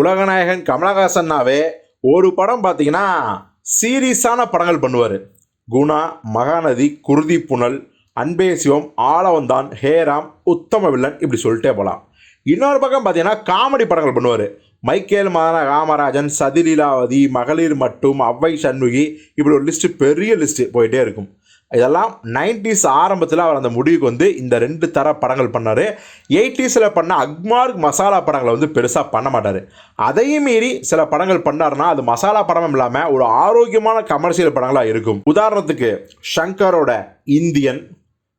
உலகநாயகன் கமலஹாசன்னாவே ஒரு படம் பார்த்தீங்கன்னா சீரியஸான படங்கள் பண்ணுவார். குணா மகாநதி குருதி புனல் அன்பே சிவம் ஆளவந்தான் ஹேராம் உத்தம வில்லன் இப்படி சொல்லிட்டே போகலாம் இன்னொரு பக்கம் பார்த்தீங்கன்னா காமெடி படங்கள் பண்ணுவார். மைக்கேல் மான காமராஜன் சதிலீலாவதி மகளிர் மட்டும் அவ்வை சண்முகி இப்படி ஒரு லிஸ்ட்டு பெரிய லிஸ்ட்டு போயிட்டே இருக்கும். இதெல்லாம் நைன்டிஸ் ஆரம்பத்தில் அவர் அந்த முடிவுக்கு வந்து இந்த ரெண்டு தர படங்கள் பண்ணார். எயிட்டிஸில் பண்ண அக்மார்க் மசாலா படங்களை வந்து பெருசாக பண்ண மாட்டார். அதையும் மீறி சில படங்கள் பண்ணாருன்னா அது மசாலா படமும் இல்லாமல் ஒரு ஆரோக்கியமான கமர்ஷியல் படங்களாக இருக்கும். உதாரணத்துக்கு ஷங்கரோட இந்தியன்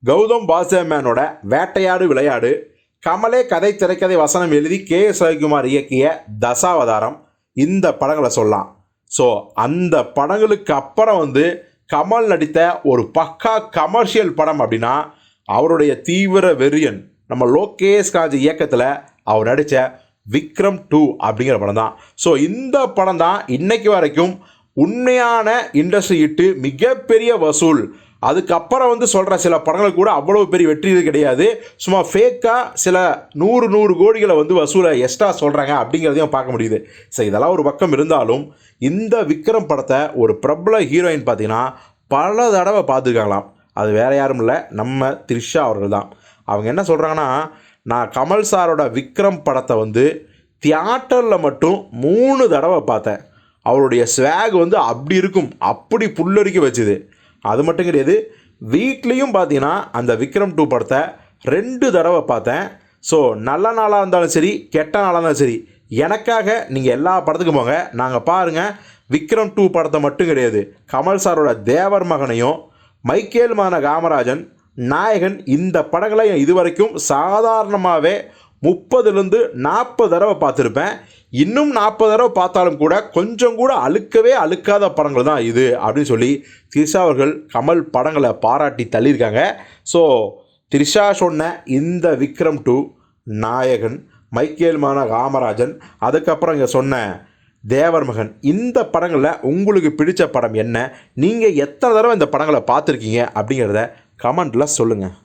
கௌதம் வாசுதேவ் வேட்டையாடு விளையாடு கமலே கதை திரைக்கதை வசனம் எழுதி கே எஸ் ரவிக்குமார் இயக்கிய தசாவதாரம் இந்த படங்களை சொல்லலாம். ஸோ அந்த படங்களுக்கு அப்புறம் வந்து கமல் நடித்த ஒரு பக்கா கமர்ஷியல் படம் அப்படின்னா அவருடைய தீவிர வெறியன் நம்ம லோகேஷ் காஜ் இயக்கத்தில் அவர் நடித்த விக்ரம் டூ அப்படிங்கிற படம் தான். ஸோ இந்த படம் தான் இன்னைக்கு வரைக்கும் உண்மையான இண்டஸ்ட்ரி இட்டு மிகப்பெரிய வசூல் அதுக்கப்புறம் வந்து சொல்கிற சில படங்கள் கூட அவ்வளோ பெரிய வெற்றி இது கிடையாது. சும்மா ஃபேக்காக சில நூறு நூறு கோடிகளை வந்து வசூலை எக்ஸ்ட்ரா சொல்கிறாங்க அப்படிங்கிறதையும் பார்க்க முடியுது. ஸோ இதெல்லாம் ஒரு பக்கம் இருந்தாலும் இந்த விக்ரம் படத்தை ஒரு பிரபல ஹீரோயின் பார்த்தீங்கன்னா பல தடவை பார்த்துருக்காங்களாம். அது வேறு யாரும் இல்லை நம்ம த்ரிஷா அவர்கள் தான். அவங்க என்ன சொல்கிறாங்கன்னா நான் கமல் சாரோட விக்ரம் படத்தை வந்து தியேட்டரில் மட்டும் மூணு தடவை பார்த்தேன். அவருடைய ஸ்வேக் வந்து அப்படி இருக்கும் அப்படி புல்லரிக்க வச்சுது. அது மட்டும் கிடையாது வீட்லேயும் பார்த்தீங்கன்னா அந்த விக்ரம் டூ படத்தை ரெண்டு தடவை பார்த்தேன். ஸோ நல்ல நாளாக இருந்தாலும் சரி கெட்ட நாளாக இருந்தாலும் சரி எனக்காக நீங்கள் எல்லா படத்துக்கும் போங்க. நாங்கள் பாருங்கள் விக்ரம் டூ படத்தை மட்டும் கிடையாது கமல் சாரோட தேவர் மகனையும் மைக்கேல் மான காமராஜன் நாயகன் இந்த படங்களை இதுவரைக்கும் சாதாரணமாகவே முப்பதுலேருந்து நாற்பது தடவை பார்த்துருப்பேன். இன்னும் நாற்பது தடவை பார்த்தாலும் கூட கொஞ்சம் கூட அழுக்கவே அழுக்காத படங்கள் தான் இது அப்படின்னு சொல்லி திரிஷா அவர்கள் கமல் படங்களை பாராட்டி தள்ளியிருக்காங்க. ஸோ திரிஷா சொன்ன இந்த விக்ரம் டூ நாயகன் மைக்கேல் மான காமராஜன் அதுக்கப்புறம் இங்கே சொன்ன தேவர் மகன் இந்த படங்களில் உங்களுக்கு பிடித்த படம் என்ன? நீங்கள் எத்தனை தடவை இந்த படங்களை பார்த்துருக்கீங்க அப்படிங்கிறத கமெண்டில் சொல்லுங்கள்